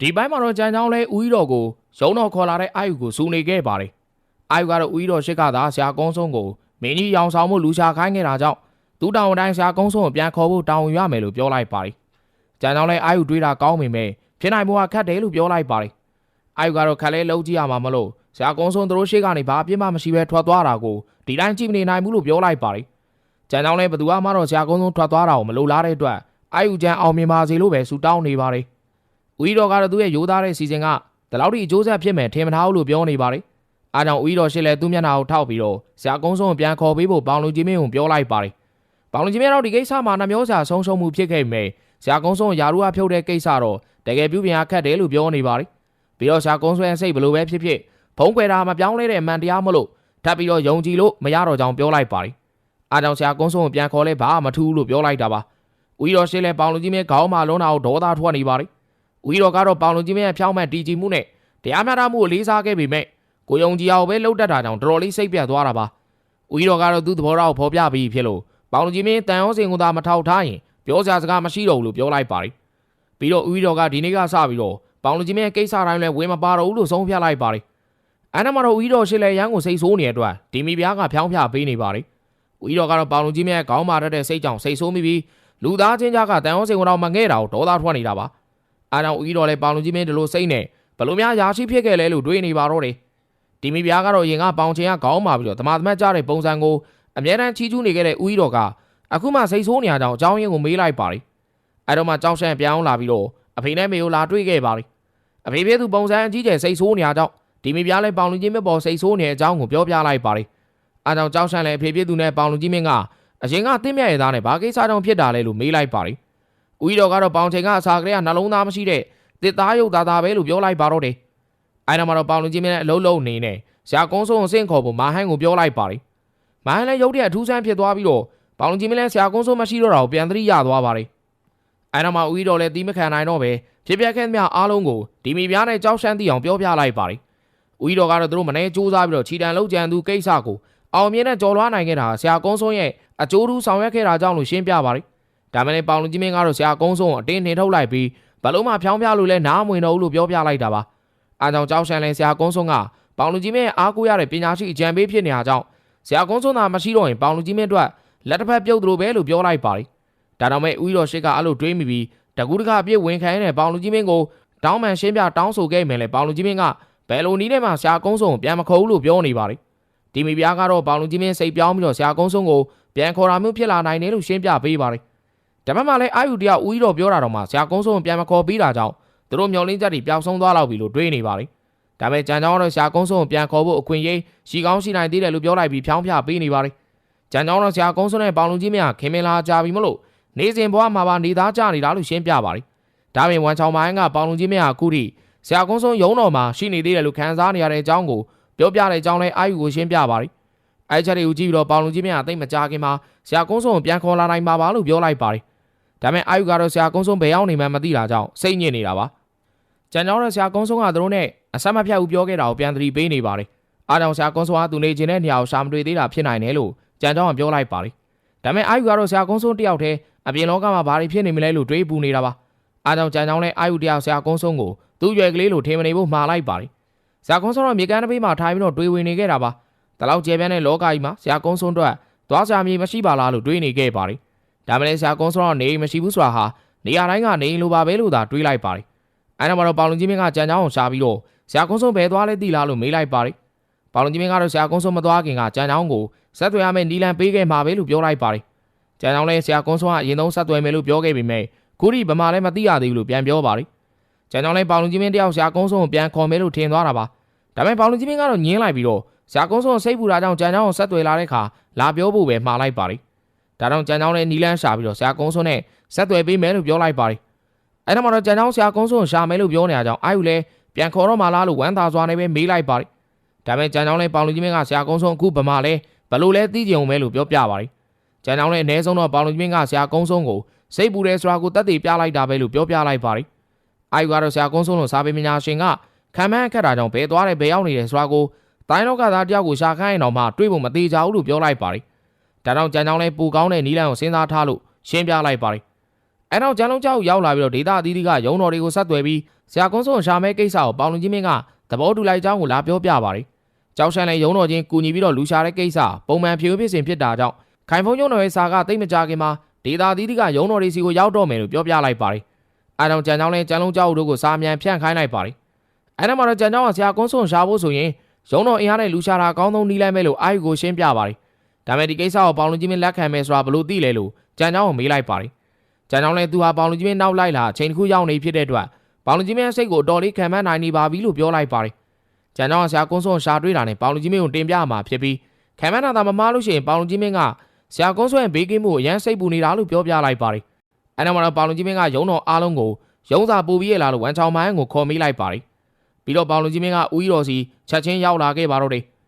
ဒီပိုင်းမှာတော့ကြံချောင်းလဲဦးကြီးတော်ကိုရုံတော်ခေါ်လာတဲ့အာယူကိုစူနေခဲ့ပါတယ်။အာယူကတော့ဦးကြီးတော်ရှစ်ကသာဆရာကုန်းဆုံးကိုမင်းကြီးရောင်ဆောင်မှုလူရှာခိုင်းခဲ့တာကြောင့်သူ့တောင်တိုင်းဆရာကုန်းဆုံးကိုပြန်ခေါ်ဖို့တောင်းရမယ်လို့ပြောလိုက်ပါတယ်။ကြံချောင်းလဲအာယူတွေးတာကောင်းပေမဲ့ဖြစ်နိုင်မှုကခက်တယ်လို့ပြောလိုက်ပါတယ်။အာယူကတော့ခက်လဲလုံးကြည့်ရမှာမလို့ဆရာကုန်းဆုံးသူတို့ရှစ်ကနေဘာအပြစ်မှမရှိပဲထွက်သွားတာကိုဒီတိုင်းကြည့်မနေနိုင်ဘူးလို့ပြောလိုက်ပါတယ်။ကြံချောင်းလဲဘသူမှတော့ဆရာကုန်းဆုံးထွက်သွားတာကိုမလိုလားတဲ့အတွက်အာယူကျန်အောင်မြင်ပါစေလို့ပဲဆူတောင်းနေပါတယ်။ ဦးကြီးတော်ကတော့သူ့ရဲ့ရိုးသားတဲ့စီစဉ်ကဒီလောက်ထိအကျိုးဆက်ဖြစ်မယ်ထင်မထားဘူးလို့ပြောနေပါတယ်။အားကြောင့်ဦးကြီးတော်ရှစ်လည်းသူ့မျက်နှာကိုထောက်ပြီးတော့ဆရာကုန်းဆုံးကိုပြန်ခေါ်ပေးဖို့ပေါင်လူကြီးမင်းကိုပြောလိုက်ပါတယ်။ပေါင်လူကြီးမင်းတော့ဒီကိစ္စမှာနှမျောစာဆုံးရှုံးမှုဖြစ်ခဲ့ပေမဲ့ဆရာကုန်းဆုံးကိုယာရုအဖြုတ်တဲ့ကိစ္စတော့တကယ်ပြုပြင်ရခက်တယ်လို့ပြောနေပါတယ်။ပြီးတော့ဆရာကုန်းဆွဲစိတ်ဘလို့ပဲဖြစ်ဖြစ်ဖုံးကွယ်တာမပြောင်းလဲတဲ့အမှန်တရားမလို့ထပ်ပြီးတော့ယုံကြည်လို့မရတော့ကြောင်းပြောလိုက်ပါတယ်။အားကြောင့်ဆရာကုန်းဆုံးကိုပြန်ခေါ်လဲဘာမှမထူးဘူးလို့ပြောလိုက်တာပါ။ဦးကြီးတော်ရှစ်လည်းပေါင်လူကြီးမင်းခေါင်းမှာလုံးတာကိုဒေါသထွက်နေပါတယ်။ ဦးကြီးတော်ကတော့ပေါင်လုံကြီးမင်းရဲ့ဖြောင်းမှန်တီကြည်မှုနဲ့တရားမျှတမှုကိုလေးစားခဲ့ပေမဲ့ကိုယုံကြည်အောင်ပဲလှုပ်တတ်တာကြောင့်တော်တော်လေးစိတ်ပြတ်သွားတာပါဦးကြီးတော်ကတော့သူ့သဘောထားကိုဖော်ပြပြီးဖြစ်လို့ပေါင်လုံကြီးမင်းတန်ရောစင်ကသာမထောက်ထားရင်ပြောစရာစကားမရှိတော့ဘူးလို့ပြောလိုက်ပါတယ်ပြီးတော့ဦးကြီးတော်ကဒီနေ့ကစပြီးတော့ပေါင်လုံကြီးမင်းရဲ့ကိစ္စတိုင်းလည်းဝင်မပါတော့ဘူးလို့ဆုံးဖြတ်လိုက်ပါတယ်အဲ့ဒါမှတော့ဦးကြီးတော်ရှစ်လဲရန်ကိုစိတ်ဆိုးနေတဲ့အတွက်ဒီမီပြားကဖြောင်းဖြပေးနေပါတယ်ဦးကြီးတော်ကတော့ပေါင်လုံကြီးမင်းရဲ့ခေါင်းမာတတ်တဲ့စိတ်ကြောင့်စိတ်ဆိုးမိပြီးလူသားချင်းကြားကတန်ရောစင်ကတော့မငဲ့တာကိုဒေါသထွက်နေတာပါ အားကြောင့်ဦးကြီးတော်လည်းပေါင်လူကြီးမင်းဒီလိုစိတ်နဲ့ဘလို့များရာရှိဖြစ်ခဲ့လဲလို့တွေးနေပါတော့တယ်ဒီမိဖုရားကတော့ရင်ကပေါင်ချင်ကခေါင်းမာပြီးတော့တမသမတ်ကြတဲ့ပုံစံကိုအမြဲတမ်းချီးကျူးနေခဲ့တဲ့ဦးကြီးတော်ကအခုမှစိတ်ဆိုးနေရကြောင်းအကြောင်းရင်းကိုမေးလိုက်ပါတယ်အဲ့တော့မှကြောက်ရှန့်ပြောင်းလာပြီးတော့အဖေနဲ့မေကိုလာတွေ့ခဲ့ပါတယ်အဖေပြသူပုံစံအကြီးကျယ်စိတ်ဆိုးနေရကြောင်းဒီမိဖုရားလည်းပေါင်လူကြီးမင်းပေါ်စိတ်ဆိုးနေတဲ့အကြောင်းကိုပြောပြလိုက်ပါတယ်အားကြောင့်ကြောက်ရှန့်လည်းအဖေပြသူနဲ့ပေါင်လူကြီးမင်းကအရင်ကတင်းမြတ်ရသားနဲ့ဘာကိစ္စကြောင့်ဖြစ်တာလဲလို့မေးလိုက်ပါတယ် ဦးကြီးတော်ကတော့ပေါင်ချိန်ကအစာကလေးကနှလုံးသားမရှိတဲ့တစ်သားရုပ်သားသားပဲလို့ပြောလိုက်ပါတော့တယ်။အဲနောက်မှာတော့ပေါင်လူကြီးမင်းနဲ့အလုံးလုံးနေနဲ့ဇာကုန်းဆုံးကိုစင့်ခေါ်ဖို့မာဟန်ကိုပြောလိုက်ပါတယ်။မာဟန်လည်းရုပ်တရက်အထူးဆန်းဖြစ်သွားပြီးတော့ပေါင်လူကြီးမင်းလည်းဇာကုန်းဆုံးမရှိတော့တာကိုပြန်သတိရသွားပါတယ်။အဲနောက်မှာဦးကြီးတော်လည်းတီးမခံနိုင်တော့ပဲဖြစ်ပျက်ခဲ့သမျှအားလုံးကိုဒီမီပြားနဲ့ကြောက်ရှမ်းသိအောင်ပြောပြလိုက်ပါတယ်။ဦးကြီးတော်ကတော့သူတို့မနေစူးစမ်းပြီးတော့ခြိတန်လုံးကြံသူကိစ္စကိုအောင်မြင်တဲ့ကြော်လွှားနိုင်ခဲ့တာဆရာကုန်းဆုံးရဲ့အကျိုးထူးဆောင်ရွက်ခဲ့တာကြောင့်လို့ရှင်းပြပါတယ်။ ဒါမှလည်းပေါင်လူကြီးမင်းကတော့ဆရာကုန်းဆုံးကိုအတင်းနှင်ထုတ်လိုက်ပြီးဘလို့မှဖြောင်းပြလို့လဲနားမဝင်တော့ဘူးလို့ပြောပြလိုက်တာပါအားကြောင့်ကြောက်ရှန်လဲဆရာကုန်းဆုံးကပေါင်လူကြီးမင်းရဲ့အားကိုးရတဲ့ပညာရှိအကြံပေးဖြစ်နေတာကြောင့်ဆရာကုန်းဆုံးသာမရှိတော့ရင်ပေါင်လူကြီးမင်းအတွက်လက်တစ်ဖက်ပြုတ်သလိုပဲလို့ပြောလိုက်ပါတယ်ဒါတော့မဲ့ဦးတော်ရှိကအဲ့လိုတွေးမိပြီးတကူးတကအပြည့်ဝင်ခိုင်းတဲ့ပေါင်လူကြီးမင်းကိုတောင်းမှန်ရှင်းပြတောင်းဆိုခဲ့မယ်လေပေါင်လူကြီးမင်းကဘယ်လိုနည်းနဲ့မှဆရာကုန်းဆုံးကိုပြန်မခေါ်ဘူးလို့ပြောနေပါတယ်ဒီမိဖုရားကတော့ပေါင်လူကြီးမင်းစိတ်ပြောင်းပြီးတော့ဆရာကုန်းဆုံးကိုပြန်ခေါ်တာမျိုးဖြစ်လာနိုင်တယ်လို့ရှင်းပြပေးပါတယ် ဒါပေမဲ့လည်းအာယူတရဦးကြီးတော်ပြောတာတော့မှဆရာကုန်းဆုံးပြန်မခေါ်ပြီးတာကြောင့်သူတို့မျောလင်းချက်တွေပျောက်ဆုံးသွားလောက်ပြီလို့တွေးနေပါလေဒါပေမဲ့ကြံကြောင်းတော့ဆရာကုန်းဆုံးပြန်ခေါ်ဖို့အခွင့်အရေးရှိကောင်းရှိနိုင်သေးတယ်လို့ပြောလိုက်ပြီးဖြောင်းပြပေးနေပါလေကြံကြောင်းတော့ဆရာကုန်းဆုံးနဲ့ပေါင်လုံကြီးမြခင်မင်လာကြပြီမလို့နေစဉ်ဘဝမှာပါနေသားကြနေတာလို့ရှင်းပြပါလေဒါပေမဲ့ဝန်ချောင်းမိုင်းကပေါင်လုံကြီးမြအခုထိဆရာကုန်းဆုံးရုံးတော်မှာရှိနေသေးတယ်လို့ခံစားနေရတဲ့အကြောင်းကိုပြောပြတဲ့အကြောင်းလဲအာယူကိုရှင်းပြပါလေအဲချက်တွေကိုကြည့်ပြီးတော့ပေါင်လုံကြီးမြအသိမကြခင်မှာဆရာကုန်းဆုံးကိုပြန်ခေါ်လာနိုင်ပါပါလို့ပြောလိုက်ပါလေ ဒါပေမဲ့အာယုကတော့ဆရာကုန်းဆုံးဘယ်ရောက်နေမှန်းမသိတာကြောင့်စိတ်ညစ်နေတာပါ။ကြံကြောင်းတဲ့ဆရာကုန်းဆုံးကသူတို့နဲ့အဆက်မဖြတ်ဘူးပြောခဲ့တာကိုပြန်သတိပေးနေပါတယ်။အားကြောင့်ဆရာကုန်းဆုံးကသူနေခြင်းတဲ့နေရာကိုရှာမတွေ့သေးတာဖြစ်နိုင်တယ်လို့ကြံကြောင်းကပြောလိုက်ပါတယ်။ဒါပေမဲ့အာယုကတော့ဆရာကုန်းဆုံးတယောက်တည်းအပြင်လောကမှာဘာတွေဖြစ်နေမလဲလို့တွေးပူနေတာပါ။အားကြောင့်ကြံကြောင်းနဲ့အာယုတယောက်ဆရာကုန်းဆုံးကိုသူ့ရွယ်ကလေးလိုထင်မနေဖို့မှားလိုက်ပါတယ်။ဆရာကုန်းဆုံးတော့မြေကမ်းတစ်ပေးမှာထိုင်ပြီးတော့တွေးဝင်နေခဲ့တာပါ။တလောက်ကျဲပြန်းတဲ့လောကကြီးမှာဆရာကုန်းဆုံးတော့သွားစာမြေမရှိပါလားလို့တွေးနေခဲ့ပါတယ်။ ဒါမှလည်းဆရာကုန်းစောတော့နေအိမ်မရှိဘူးဆိုတာဟာနေရာတိုင်းကနေအိမ်လိုပါပဲလို့သာတွေးလိုက်ပါတယ်။အဲနောက်မှာတော့ပေါလုံကြီးမင်းကကြံချောင်းကိုရှာပြီးတော့ဆရာကုန်းစောဘယ်သွားလဲသိလားလို့မေးလိုက်ပါတယ်။ပေါလုံကြီးမင်းကတော့ဆရာကုန်းစောမသွားခင်ကကြံချောင်းကိုဆက်သွယ်ရမယ့်နီလန်ပေးခဲ့မှာပဲလို့ပြောလိုက်ပါတယ်။ကြံချောင်းလည်းဆရာကုန်းစောကအရင်ဆုံးဆက်သွယ်မယ်လို့ပြောခဲ့ပေမဲ့ခုထိဗမာလည်းမသိရသေးဘူးလို့ပြန်ပြောပါတယ်။ကြံချောင်းလည်းပေါလုံကြီးမင်းတယောက်ဆရာကုန်းစောကိုပြန်ခေါ်မယ်လို့ထင်သွားတာပါ။ဒါပေမဲ့ပေါလုံကြီးမင်းကတော့ညင်းလိုက်ပြီးတော့ဆရာကုန်းစောစိတ်ပူတာကြောင့်ကြံချောင်းကိုဆက်သွယ်လာတဲ့အခါလာပြောဖို့ပဲမှားလိုက်ပါတယ်။ ဒါတော့ကြံချောင်းနဲ့နီလန်းရှာပြီးတော့ဆရာကုန်းစွန်းနဲ့ဆက်သွယ်ပေးမယ်လို့ပြောလိုက်ပါတယ်။အဲ့ဒါမှတော့ကြံချောင်းဆရာကုန်းစွန်းကိုရှာမယ်လို့ပြောနေတာကြောင့်အာယူလည်းပြန်ခေါ်တော့မှလားလို့ဝမ်းသာစွာနဲ့ပဲမေးလိုက်ပါတယ်ဒါပေမဲ့ကြံကြောင်းလဲပေါင်လူကြီးမင်းကဆရာကုန်းဆုံးအခုဗမာလဲဘလို့လဲသိကြုံမဲလို့ပြောပြပါတယ်ကြံကြောင်းလဲအ ਨੇ ဆုံးတော့ပေါင်လူကြီးမင်းကဆရာကုန်းဆုံးကိုစိတ်ပူတယ်ဆိုတာကိုတတ်သိပြလိုက်တာပဲလို့ပြောပြလိုက်ပါတယ်အာယူကတော့ဆရာကုန်းဆုံးလို့စာပေပညာရှင်ကခံမှန်းခက်တာကြောင့်ဘယ်သွားတယ်ဘယ်ရောက်နေတယ်ဆိုတာကိုတိုင်းလောက်ကသားတယောက်ကိုရှာခိုင်းရင်တော့မှတွေးဖို့မသေးကြဘူးလို့ပြောလိုက်ပါတယ် ဒါကြောင့်ကြံကြောင်းလဲပူကောင်းတဲ့နီးလန်းကိုစဉ်းစားထားလို့ရှင်းပြလိုက်ပါတယ်အဲ့တော့ကျန်လုံးကြောက်ရောက်လာပြီးတော့ဒေတာအသီးသီးကရုံတော်တွေကိုဆက်သွယ်ပြီးဆရာကုန်းဆုံးရှာမဲကိစ္စကိုပေါင်လူကြီးမင်းကသဘောတူလိုက်ကြောင်းကိုလာပြောပြပါတယ်။ကြောက်ရှန်လည်းရုံတော်ချင်းကူညီပြီးတော့လူရှာတဲ့ကိစ္စပုံမှန်ဖြေဖြစ်စဉ်ဖြစ်တာကြောင့်ခိုင်ဖုံရုံတော်ရဲ့စာကတိတ်မကြခင်မှာဒေတာအသီးသီးကရုံတော်တွေစီကိုရောက်တော့မယ်လို့ပြောပြလိုက်ပါတယ်။အဲဒါကြောင့်ကြံကြောင်းလည်းကျန်လုံးကြောက်တို့ကိုစာမြန်ဖြန့်ခိုင်းလိုက်ပါတယ်။အဲဒါမှတော့ကြံကြောင်းကဆရာကုန်းဆုံးရှာဖို့ဆိုရင်ရုံတော်အင်အားနဲ့လူရှာတာအကောင်းဆုံးနီးလိုက်မယ်လို့အာယူကိုရှင်းပြပါတယ်။ ဒါပေမဲ့ဒီကိစ္စကိုပေါင်လူကြီးမင်းလက်ခံမယ်ဆိုတာဘလို့သိလဲလို့ကြံကြောင်းကိုမေးလိုက်ပါတယ်။ကြံကြောင်းလည်းသူဟာပေါင်လူကြီးမင်းနောက်လိုက်လာအချိန်တစ်ခုရောက်နေဖြစ်တဲ့အတွက်ပေါင်လူကြီးမင်းစိတ်ကိုအတော်လေးခံမှန်းနိုင်နေပါပြီလို့ပြောလိုက်ပါတယ်။ကြံကြောင်းဆရာကုန်းစွန်ရှာတွေးတာနဲ့ပေါင်လူကြီးမင်းကိုတင်ပြမှာဖြစ်ပြီးခံမှန်းတာသာမမားလို့ရှိရင်ပေါင်လူကြီးမင်းကဆရာကုန်းစွန်ရဲ့ဘေးကင်းမှုကိုအရန်စိတ်ပူနေတာလို့ပြောပြလိုက်ပါတယ်။အဲနောက်မှာတော့ပေါင်လူကြီးမင်းကရုံတော်အားလုံးကိုရုံစာပူပြီးရလာလို့ဝမ်ချောင်မိုင်းကိုခေါ်မိလိုက်ပါတယ်။ပြီးတော့ပေါင်လူကြီးမင်းကဦးကြီးတော်စီချက်ချင်းရောက်လာခဲ့ပါတော့တယ်။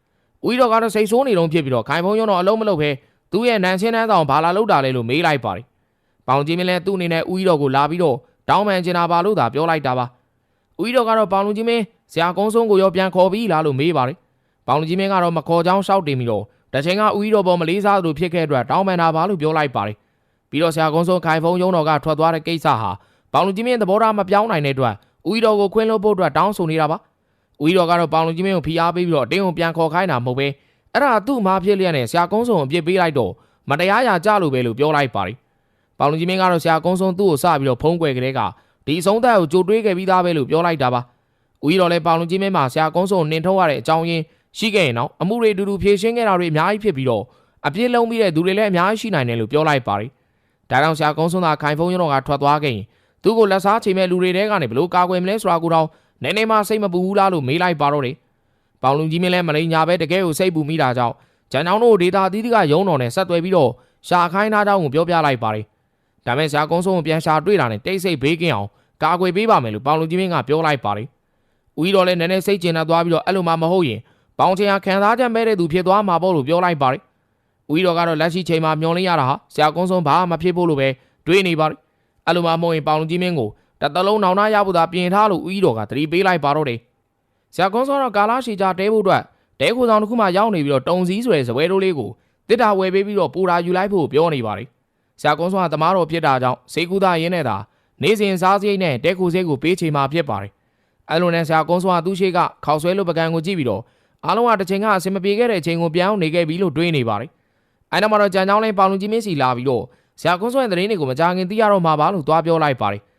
ဦးကြီးတော်ကတော့စိတ်ဆိုးနေတုန်းဖြစ်ပြီးတော့ခိုင်ဖုံရုံတော်အလုံးမလုံးပဲသူ့ရဲ့နန်ချင်းနှန်းဆောင်ဘာလာလောက်တာလဲလို့မေးလိုက်ပါတယ်။ပေါင်လူကြီးမင်းလည်းသူ့အနေနဲ့ဦးကြီးတော်ကိုလာပြီးတော့တောင်းပန်ချင်တာပါလို့သာပြောလိုက်တာပါ။ဦးကြီးတော်ကတော့ပေါင်လူကြီးမင်းဆရာကုန်းဆုံးကိုရောပြန်ခေါ်ပြီးလားလို့မေးပါတယ်။ပေါင်လူကြီးမင်းကတော့မခေါ်ချောင်းရှောက်တင်ပြီးတော့တချိန်ကဦးကြီးတော်ပေါ်မလေးစားသလိုဖြစ်ခဲ့အတွက်တောင်းပန်တာပါလို့ပြောလိုက်ပါတယ်။ပြီးတော့ဆရာကုန်းဆုံးခိုင်ဖုံရုံတော်ကထွက်သွားတဲ့ကိစ္စဟာပေါင်လူကြီးမင်းသဘောထားမပြောင်းနိုင်တဲ့အတွက်ဦးကြီးတော်ကိုခွင့်လွှတ်ဖို့အတွက်တောင်းဆိုနေတာပါ။ ဦးကြီးတော်ကတော့ပေါင်လူကြီးမင်းကိုဖိအားပေးပြီးတော့အတင်းကိုပြန်ခေါ်ခိုင်းတာမဟုတ်ပဲအဲ့ဒါသူ့မာဖြစ်လျက်နဲ့ဆရာကုန်းဆုံးကိုအပြစ်ပေးလိုက်တော့မတရားရာကြလို့ပဲလို့ပြောလိုက်ပါတယ်။ပေါင်လူကြီးမင်းကတော့ဆရာကုန်းဆုံးသူ့ကိုစပြီးတော့ဖုံးကွယ်ကလေးကဒီအဆုံးသက်ကိုကြိုတွေးခဲ့ပြီးသားပဲလို့ပြောလိုက်တာပါ။ဦးကြီးတော်လည်းပေါင်လူကြီးမင်းမှာဆရာကုန်းဆုံးကိုနှင်ထုတ်ရတဲ့အကြောင်းရင်းရှိခဲ့ရင်တော့အမှုတွေအတူတူဖြေရှင်းခဲ့တာတွေအများကြီးဖြစ်ပြီးတော့အပြစ်လုံးပြီးတဲ့သူတွေလည်းအများကြီးရှိနိုင်တယ်လို့ပြောလိုက်ပါတယ်။ဒါကြောင့်ဆရာကုန်းဆုံးသာခိုင်ဖုံးရုံတော်ကထွက်သွားခဲ့ရင်သူ့ကိုလက်စားချိန်မဲ့လူတွေတဲကနေဘလို့ကာကွယ်မလဲဆိုတာကိုတော့ နည်းနည်းမှစိတ်မပူဘူးလားလို့မေးလိုက်ပါတော့တယ်။ပေါင်လူကြီးမင်းလည်းမလိန်ညာပဲတကယ်ကိုစိတ်ပူမိတာကြောင့်ဂျန်ချောင်းတို့ဒေတာသီးသီးကရုံတော်နဲ့ဆက်သွယ်ပြီးတော့ရှာခိုင်းထားကြောင်းကိုပြောပြလိုက်ပါတယ်။ဒါမဲ့ဆရာကုန်းဆုံးကိုပြန်ရှာတွေ့တာနဲ့တိတ်ဆိတ်ဘေးကင်းအောင်ကာကွယ်ပေးပါမယ်လို့ပေါင်လူကြီးမင်းကပြောလိုက်ပါတယ်။ဦးကြီးတော်လည်းနည်းနည်းစိတ်ကျဉ်နေသွားပြီးတော့အဲ့လိုမှမဟုတ်ရင်ပေါင်ချင်ဟာခံစားချက်မဲ့တဲ့သူဖြစ်သွားမှာပေါ့လို့ပြောလိုက်ပါတယ်။ဦးကြီးတော်ကတော့လက်ရှိချိန်မှာမျောလင်းရတာဟာဆရာကုန်းဆုံးဘာမှမဖြစ်ဖို့လို့ပဲတွေးနေပါတယ်။အဲ့လိုမှမဟုတ်ရင်ပေါင်လူကြီးမင်းကို တတလုံးနောင်နာရဖို့သာပြင်ထားလို့ဦးကြီးတော်ကသတိပေးလိုက်ပါတော့တယ်။ဆရာကုန်းဆုံးတော့ကာလာရှိကြတဲဖို့အတွက်တဲခိုဆောင်တစ်ခုမှရောက်နေပြီးတော့တုံစည်းဆိုတဲ့ဇပွဲတိုးလေးကိုတစ်တာဝယ်ပေးပြီးတော့ပူတာယူလိုက်ဖို့ပြောနေပါတယ်။ဆရာကုန်းဆောင်ကတမားတော်ဖြစ်တာကြောင့်စေကူသားရင်းနဲ့သာနေစဉ်စားစရိတ်နဲ့တဲခိုစဲကိုပေးချေမှာဖြစ်ပါတယ်။အဲလိုနဲ့ဆရာကုန်းဆောင်ကသူ့ရှိကခေါက်ဆွဲလိုပကံကိုကြည့်ပြီးတော့အားလုံးကတစ်ချိန်ကအစင်မပြေခဲ့တဲ့အချိန်ကိုပြောင်းနေခဲ့ပြီလို့တွေးနေပါတယ်။အဲနောက်မှာတော့ကြံချောင်းလေးပေါင်လူကြီးမင်းစီလာပြီးတော့ဆရာကုန်းဆောင်ရဲ့သတင်းတွေကိုမကြခင်သိရတော့မှာပါလို့သွားပြောလိုက်ပါတယ်။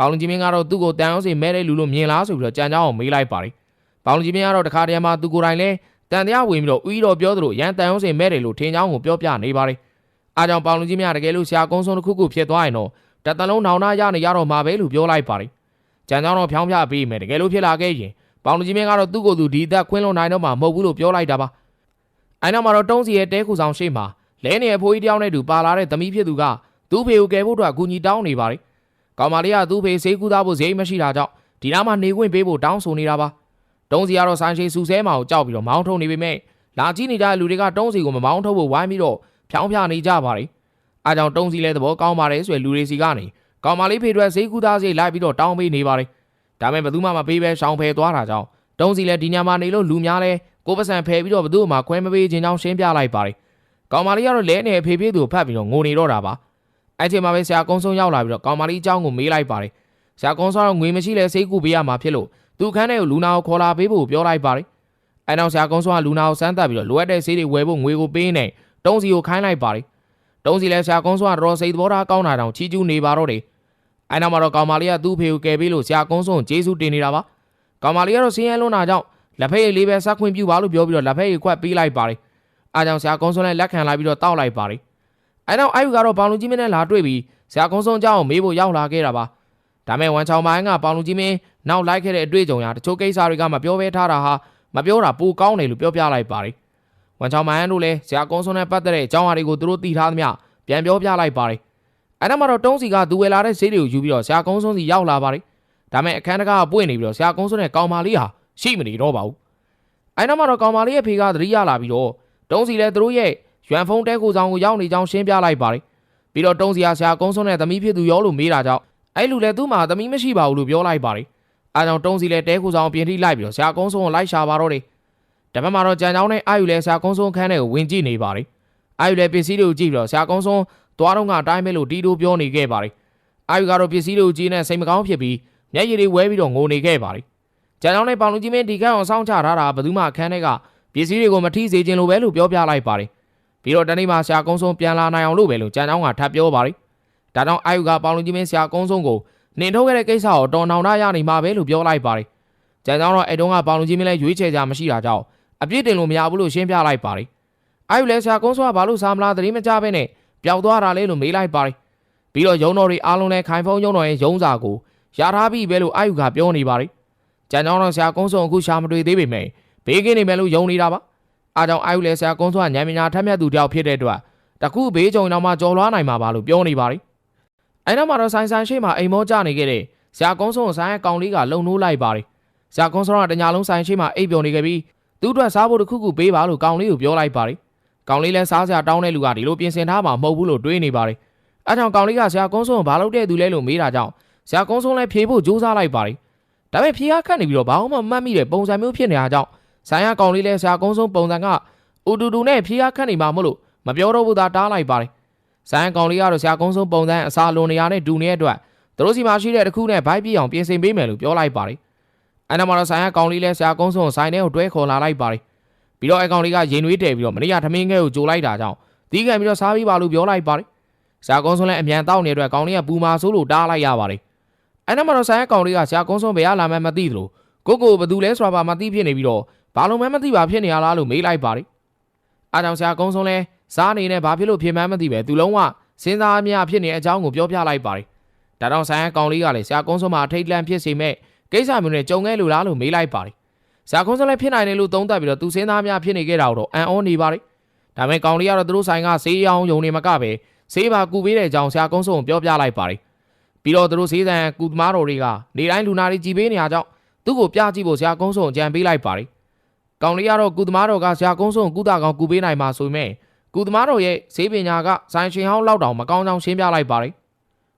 ပေါင်လူကြီးမင်းကတော့သူ့ကိုတန်အောင်စီမဲတဲ့လူလို့မြင်လားဆိုပြီးတော့ကြံချောင်းကိုမေးလိုက်ပါတယ်။ပေါင်လူကြီးမင်းကတော့တခါတည်းမှာသူကိုယ်တိုင်လဲတန်တရားဝင်ပြီးတော့ဦးတော်ပြောသလိုရန်တန်အောင်စင်မဲ့တယ်လို့ထင်ကြောင်းကိုပြောပြနေပါတယ်။အားကြောင့်ပေါင်လူကြီးများတကယ်လို့ဆရာကုန်းဆုံးတစ်ခုခုဖြစ်သွားရင်တော့တတလုံးနောင်နာရနေရတော့မှာပဲလို့ပြောလိုက်ပါတယ်။ကြံကြောင်းတော့ဖြောင်းပြပေးမယ်တကယ်လို့ဖြစ်လာခဲ့ရင်ပေါင်လူကြီးများကတော့သူ့ကိုယ်သူဒီသက်ခွင်းလုံးနိုင်တော့မှာမဟုတ်ဘူးလို့ပြောလိုက်တာပါ။အဲနောက်မှာတော့တုံးစီရဲ့တဲခုဆောင်ရှိမှလဲနေအဖိုးကြီးတယောက်နဲ့တူပါလာတဲ့သမီးဖြစ်သူကသူ့ဖေကိုကယ်ဖို့အတွက်အကူအညီတောင်းနေပါတယ်။ ကောင်မလေးကသူ့ဖေဆေးကူးသားဖို့ဈေးမရှိတာကြောင့်ဒီနားမှာနေခွင့်ပေးဖို့တောင်းဆိုနေတာပါ။တုံးစီကတော့ဆိုင်ရှိဆူဆဲမှာကိုကြောက်ပြီးတော့မောင်းထုံနေပေမဲ့လာကြည့်နေကြတဲ့လူတွေကတုံးစီကိုမမောင်းထုတ်ဖို့ဝိုင်းပြီးတော့ဖြောင်းပြနေကြပါတယ်။အားကြောင့်တုံးစီလည်းသဘောကောင်းပါတယ်ဆိုရလူတွေစီကနေကောင်မလေးဖေအတွက်ဈေးကူးသားဈေးလိုက်ပြီးတော့တောင်းပေးနေပါတယ်။ဒါပေမဲ့ဘယ်သူမှမပေးပဲရှောင်ဖယ်သွားတာကြောင့်တုံးစီလည်းဒီညမှာနေလို့လူများလဲကိုပစံဖယ်ပြီးတော့ဘသူ့မှာခွဲမပေးခြင်းကြောင့်ရှင်းပြလိုက်ပါတယ်။ကောင်မလေးကတော့လဲနေဖေဖေသူကိုဖတ်ပြီးတော့ငိုနေတော့တာပါ။ အဲ့ချိန်မှာပဲဆရာကုန်းဆုံးရောက်လာပြီးတော့ကောင်မလေးအကြောင်းကိုမေးလိုက်ပါတယ်။ဆရာကုန်းဆုံးကငွေမရှိလဲဈေးကူပေးရမှာဖြစ်လို့သူခန်းထဲကိုလူနာကိုခေါ်လာပေးဖို့ပြောလိုက်ပါတယ်။အဲနောက်ဆရာကုန်းဆုံးကလူနာကိုစမ်းသပ်ပြီးတော့လိုအပ်တဲ့ဈေးတွေဝယ်ဖို့ငွေကိုပေးနေတုံးစီကိုခိုင်းလိုက်ပါတယ်။တုံးစီလည်းဆရာကုန်းဆုံးကတော်စိတ်သဘောထားကောင်းတာတောင်ချီးကျူးနေပါတော့တယ်။အဲနောက်မှာတော့ကောင်မလေးကသူ့ဖေကိုကယ်ပေးလို့ဆရာကုန်းဆုံးကိုကျေးဇူးတင်နေတာပါ။ကောင်မလေးကတော့ဆင်းရဲလွန်းတာကြောင့်လက်ဖက်ရည်လေးပဲစက်ခွင့်ပြုပါလို့ပြောပြီးတော့လက်ဖက်ရည်ခွက်ပေးလိုက်ပါတယ်။အားကြောင့်ဆရာကုန်းဆုံးလည်းလက်ခံလိုက်ပြီးတော့တောက်လိုက်ပါတယ်။ အဲနောက်အာယူကတော့ပေါင်လူကြီးမင်းနဲ့လာတွေ့ပြီးဆရာကုန်းဆုံးအကြောင်းကိုမေးဖို့ရောက်လာခဲ့တာပါ။ဒါမဲ့ဝန်ချောင်မိုင်းကပေါင်လူကြီးမင်းနောက်လိုက်ခဲ့တဲ့အတွေ့အကြုံရာတချို့ကိစ္စတွေကမပြောဘဲထားတာဟာမပြောတာပိုကောင်းတယ်လို့ပြောပြလိုက်ပါတယ်။ဝန်ချောင်မိုင်းတို့လည်းဆရာကုန်းဆုံးနဲ့ပတ်သက်တဲ့အကြောင်းအရာတွေကိုသူတို့သိထားသမျှပြန်ပြောပြလိုက်ပါတယ်။အဲနောက်မှာတော့တုံးစီကသူဝယ်လာတဲ့ဈေးတွေကိုယူပြီးတော့ဆရာကုန်းဆုံးစီရောက်လာပါတယ်။ဒါမဲ့အခန်းတကားကပွင့်နေပြီးတော့ဆရာကုန်းစွန်းနဲ့ကောင်မလေးဟာရှိမနေတော့ပါဘူးအဲနောက်မှာတော့ကောင်မလေးရဲ့ဖေကသတိရလာပြီးတော့တုံးစီလည်းသူတို့ရဲ့ ရွမ်ဖုန်းတဲကိုဆောင်ကိုရောက်နေကြောင်းရှင်းပြလိုက်ပါတယ်ပြီးတော့တုံးစီကဆရာကုန်းစွန်းနဲ့သမီးဖြစ်သူရောလို့မေးတာကြောင့်အဲ့လူလည်းသူ့မှာသမီးမရှိပါဘူးလို့ပြောလိုက်ပါတယ်အဲကြောင့်တုံးစီလည်းတဲကိုဆောင်ပြင်ထိလိုက်ပြီးတော့ဆရာကုန်းစွန်းကိုလိုက်ရှာပါတော့တယ်တပတ်မှာတော့ကြံကြောင်းနဲ့အာယူလည်းဆရာကုန်းစွန်းခန်းထဲကိုဝင်ကြည့်နေပါတယ်အာယူလည်းပစ္စည်းတွေကိုကြည့်ပြီးတော့ဆရာကုန်းစွန်းသွားတော့ကအတိုင်းပဲလို့တီးတိုးပြောနေခဲ့ပါတယ်အာယူကတော့ပစ္စည်းတွေကိုကြည့်နေစိတ်မကောင်းဖြစ်ပြီးမျက်ရည်တွေဝဲပြီးတော့ငိုနေခဲ့ပါတယ်ကြံကြောင်းနဲ့ပေါင်လူကြီးမင်းဒီကန်းအောင်စောင့်ချထားတာဘယ်သူမှအခန်းထဲကပစ္စည်းတွေကိုမထိစေခြင်းလိုပဲလို့ပြောပြလိုက်ပါတယ် ပြီးတော့တနေ့မှဆရာကုန်းစွန်းပြန်လာနိုင်အောင်လို့ပဲလို့ကြံကြောင်းကထပ်ပြောပါတယ်ဒါကြောင့်အာယူကပေါင်လူကြီးမင်းဆရာကုန်းစွန်းကိုနှင်ထုတ်ခဲ့တဲ့ကိစ္စကိုတော်နောင်တရနေမှာပဲလို့ပြောလိုက်ပါတယ်ကြံကြောင်းတော့အဲ့တုန်းကပေါင်လူကြီးမင်းလည်းရွေးချယ်ကြမရှိတာကြောင့်အပြစ်တင်လို့မရဘူးလို့ရှင်းပြလိုက်ပါတယ်အာယူလည်းဆရာကုန်းစွန်းကဘာလို့စာမလားသတိမကြဘဲနဲ့ပျောက်သွားတာလဲလို့မေးလိုက်ပါတယ်ပြီးတော့ရုံတော်တွေအားလုံးလည်းခိုင်ဖုံးရုံတော်ရဲ့ရုံးစာကိုရထားပြီပဲလို့အာယူကပြောနေပါတယ်ကြံကြောင်းတော့ဆရာကုန်းစွန်းအခုရှာမတွေ့သေးပေမဲ့ဘေးကင်းနေမယ်လို့ယုံနေတာပါ အားကြောင့်အာယူလည်းဆရာကုန်းစွန်းကညံပညာထက်မြက်သူတယောက်ဖြစ်တဲ့အတွက်တခုဘေးကြုံတော့မှကြော်လွားနိုင်မှာပါလို့ပြောနေပါတယ်အဲနောက်မှာတော့ဆိုင်ဆိုင်ရှိမှအိမ်မောကြနေခဲ့တဲ့ဆရာကုန်းစွန်းကိုဆိုင်ရဲ့ကောင်လေးကလုံနိုးလိုက်ပါတယ်ဆရာကုန်းစွန်းကတညာလုံးဆိုင်ရှိမှအိပ်ပျော်နေခဲ့ပြီးသူ့အတွက်စားဖို့တစ်ခုခုပေးပါလို့ကောင်လေးကိုပြောလိုက်ပါတယ်ကောင်လေးလည်းစားစရာတောင်းတဲ့လူကဒီလိုပြင်ဆင်ထားမှာမဟုတ်ဘူးလို့တွေးနေပါတယ်အဲကြောင့်ကောင်လေးကဆရာကုန်းစွန်းကိုဘာလုပ်တဲ့သူလဲလို့မေးတာကြောင့်ဆရာကုန်းစွန်းလည်းဖြေဖို့ကြိုးစားလိုက်ပါတယ်ဒါပေမဲ့ဖြေရခတ်နေပြီးတော့ဘာမှမမှတ်မိတဲ့ပုံစံမျိုးဖြစ်နေတာကြောင့် ဆိုင်ရကောင်လေးလည်းဆရာကုန်းစွန်းပုံစံကအိုတူတူနဲ့ဖြေရခတ်နေမှာမို့လို့မပြောတော့ဘူးသာတားလိုက်ပါတယ်ဆိုင်ရကောင်လေးကတော့ဆရာကုန်းစွန်းပုံစံအစာလွန်နေရတဲ့ဒူနေတဲ့အတွက်သူတို့စီမှာရှိတဲ့တစ်ခုနဲ့ဘိုက်ပြအောင်ပြင်ဆင်ပေးမယ်လို့ပြောလိုက်ပါတယ်အဲနောက်မှာတော့ဆိုင်ရကောင်လေးလည်းဆရာကုန်းစွန်းကိုဆိုင်ထဲကိုတွဲခေါ်လာလိုက်ပါတယ်ပြီးတော့အကောင်လေးကရင်နွေးတယ်ပြီးတော့မနေ့ကထမင်းခဲကိုကြိုလိုက်တာကြောင့်တီးခံပြီးတော့စားပြီးပါလို့ပြောလိုက်ပါတယ်ဆရာကုန်းစွန်းလည်းအမြန်တောက်နေတဲ့အတွက်ကောင်လေးကပူမာဆိုးလို့တားလိုက်ရပါတယ်အဲနောက်မှာတော့ဆိုင်ရကောင်လေးကဆရာကုန်းစွန်းဘယ်ကလာမှန်းမသိသလိုကိုကိုဘယ်သူလဲဆိုတာပါမသိဖြစ်နေပြီးတော့ ဘာလို့မှမသိပါဖြစ်နေရလားလို့မေးလိုက်ပါတယ်အားကြောင့်ဆရာကုန်းစွန်းလည်းစားနေနဲ့ဘာဖြစ်လို့ဖြစ်မှန်းမသိပဲသူလုံးဝစဉ်းစားအမြဖြစ်နေတဲ့အကြောင်းကိုပြောပြလိုက်ပါတယ်ဒါတော့ဆိုင်ရကောင်လေးကလည်းဆရာကုန်းစွန်းမှာအထိတ်လန့်ဖြစ်စေမဲ့ကိစ္စမျိုးနဲ့ကြုံခဲ့လို့လားလို့မေးလိုက်ပါတယ်ဆရာကုန်းစွန်းလည်းဖြစ်နိုင်တယ်လို့သုံးသပ်ပြီးတော့သူစဉ်းစားအမြဖြစ်နေခဲ့တာတော့အံ့ဩနေပါတယ်ဒါပေမဲ့ကောင်လေးကတော့သူတို့ဆိုင်ကဆေးရောင်းယုံနေမကပဲဆေးပါကူပေးတဲ့အကြောင်းဆရာကုန်းစွန်းကိုပြောပြလိုက်ပါတယ်ပြီးတော့သူတို့ဈေးဆိုင်ကူသမားတော်တွေကနေတိုင်းလူနာတွေကြည်ပေးနေကြကြောင်းသူ့ကိုပြကြည့်ဖို့ဆရာကုန်းစွန်းကိုကြံပေးလိုက်ပါတယ် ကောင်လေးကတော့ကူသမားတော်ကဆရာကုန်းစွန်းကိုကုသကောင်ကူပေးနိုင်မှာဆိုပေမဲ့ကူသမားတော်ရဲ့ဈေးပညာကဆိုင်ရှင်ဟောင်းလောက်တောင်မကောင်းကြောင်းရှင်းပြလိုက်ပါတယ်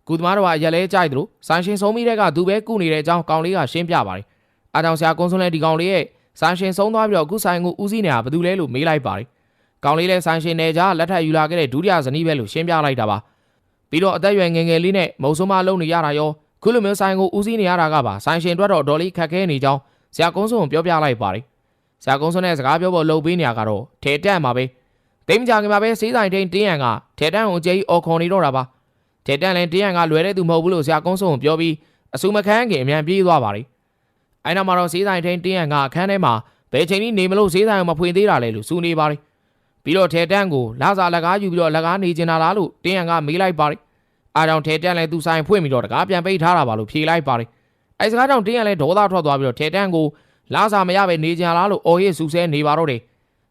ကူသမားတော်ကရက်လဲကြိုက်တယ်လို့ဆိုင်ရှင်ဆုံးမိတဲ့ကသူပဲကုနေတဲ့အကြောင်းကောင်လေးကရှင်းပြပါတယ်အားကြောင့်ဆရာကုန်းစွန်းလည်းဒီကောင်လေးရဲ့ဆိုင်ရှင်ဆုံးသွားပြီးတော့အခုဆိုင်ကိုဦးစီးနေတာဘယ်သူလဲလို့မေးလိုက်ပါတယ်ကောင်လေးလည်းဆိုင်ရှင်နယ်ကြားလက်ထပ်ယူလာခဲ့တဲ့ဒုတိယဇနီးပဲလို့ရှင်းပြလိုက်တာပါပြီးတော့အသက်အရွယ်ငယ်ငယ်လေးနဲ့မုံဆိုးမလုံးနေရတာရောခုလိုမျိုးဆိုင်ကိုဦးစီးနေရတာကပါဆိုင်ရှင်အတွက်တော့ဒေါ်လေးခက်ခဲနေကြောင်းဆရာကုန်းစွန်းကိုပြောပြလိုက်ပါတယ် ဆရာကုန်းစွန်းနဲ့စကားပြောဖို့လှုပ်ပေးနေရကတော့ထဲတက်မှာပဲတိမ်ကြခင်မှာပဲစေးဆိုင်ထိန်တင်းရန်ကထဲတန်းကိုအကျိအော်ခွန်နေတော့တာပါထဲတန်းလည်းတင်းရန်ကလွယ်တဲ့သူမဟုတ်ဘူးလို့ဆရာကုန်းစွန်းကိုပြောပြီးအဆူမခန်းခင်အမြန်ပြေးသွားပါတယ်အဲနောက်မှာတော့စေးဆိုင်ထိန်တင်းရန်ကအခန်းထဲမှာဘယ်ချိန်ကြီးနေမလို့စေးဆိုင်ကိုမဖွင့်သေးတာလဲလို့စူနေပါတယ်ပြီးတော့ထဲတန်းကိုလာစာလက်ကားယူပြီးတော့လက်ကားနေကျင်တာလားလို့တင်းရန်ကမေးလိုက်ပါတယ်အားကြောင့်ထဲတန်းလည်းသူဆိုင်ဖွင့်ပြီးတော့တကားပြန်ပိတ်ထားတာပါလို့ဖြေလိုက်ပါတယ်အဲစကားကြောင့်တင်းရန်လည်းဒေါသထွက်သွားပြီးတော့ထဲတန်းကို လာစာမရပဲနေကြလားလို့အော်ရစ်ဆူဆဲနေပါတော့တယ်